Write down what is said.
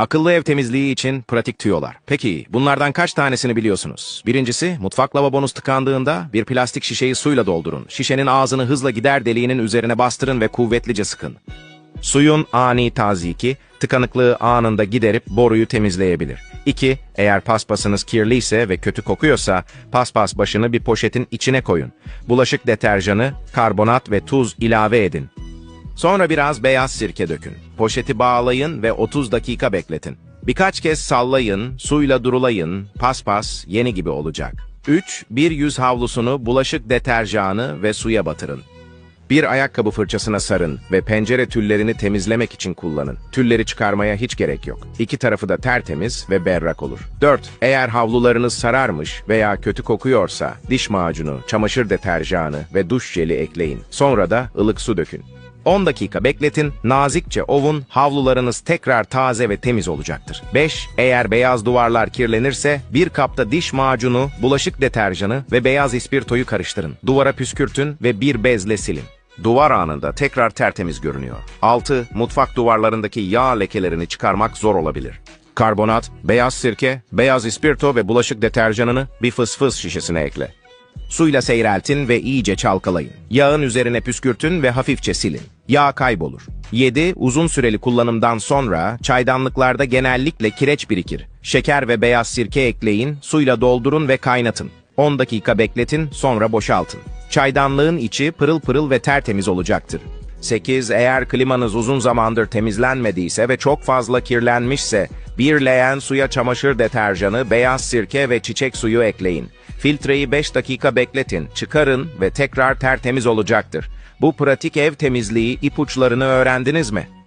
Akıllı ev temizliği için pratik tüyolar. Peki bunlardan kaç tanesini biliyorsunuz? Birincisi mutfak lavabonuz tıkandığında bir plastik şişeyi suyla doldurun. Şişenin ağzını hızla gider deliğinin üzerine bastırın ve kuvvetlice sıkın. Suyun ani taziki, tıkanıklığı anında giderip boruyu temizleyebilir. 2. Eğer paspasınız kirliyse ve kötü kokuyorsa, paspas başını bir poşetin içine koyun. Bulaşık deterjanı, karbonat ve tuz ilave edin. Sonra biraz beyaz sirke dökün. Poşeti bağlayın ve 30 dakika bekletin. Birkaç kez sallayın, suyla durulayın, paspas yeni gibi olacak. 3. Bir yüz havlusunu bulaşık deterjanı ve suya batırın. Bir ayakkabı fırçasına sarın ve pencere tüllerini temizlemek için kullanın. Tülleri çıkarmaya hiç gerek yok. İki tarafı da tertemiz ve berrak olur. 4. Eğer havlularınız sararmış veya kötü kokuyorsa diş macunu, çamaşır deterjanı ve duş jeli ekleyin. Sonra da ılık su dökün. 10 dakika bekletin, nazikçe ovun, havlularınız tekrar taze ve temiz olacaktır. 5. Eğer beyaz duvarlar kirlenirse bir kapta diş macunu, bulaşık deterjanı ve beyaz ispirtoyu karıştırın. Duvara püskürtün ve bir bezle silin. Duvar anında tekrar tertemiz görünüyor. 6. Mutfak duvarlarındaki yağ lekelerini çıkarmak zor olabilir. Karbonat, beyaz sirke, beyaz ispirto ve bulaşık deterjanını bir fısfıs şişesine ekle. Suyla seyreltin ve iyice çalkalayın. Yağın üzerine püskürtün ve hafifçe silin. Yağ kaybolur. 7. Uzun süreli kullanımdan sonra çaydanlıklarda genellikle kireç birikir. Şeker ve beyaz sirke ekleyin, suyla doldurun ve kaynatın. 10 dakika bekletin, sonra boşaltın. Çaydanlığın içi pırıl pırıl ve tertemiz olacaktır. 8. Eğer klimanız uzun zamandır temizlenmediyse ve çok fazla kirlenmişse, bir leğen suya çamaşır deterjanı, beyaz sirke ve çiçek suyu ekleyin. Filtreyi 5 dakika bekletin, çıkarın ve tekrar tertemiz olacaktır. Bu pratik ev temizliği ipuçlarını öğrendiniz mi?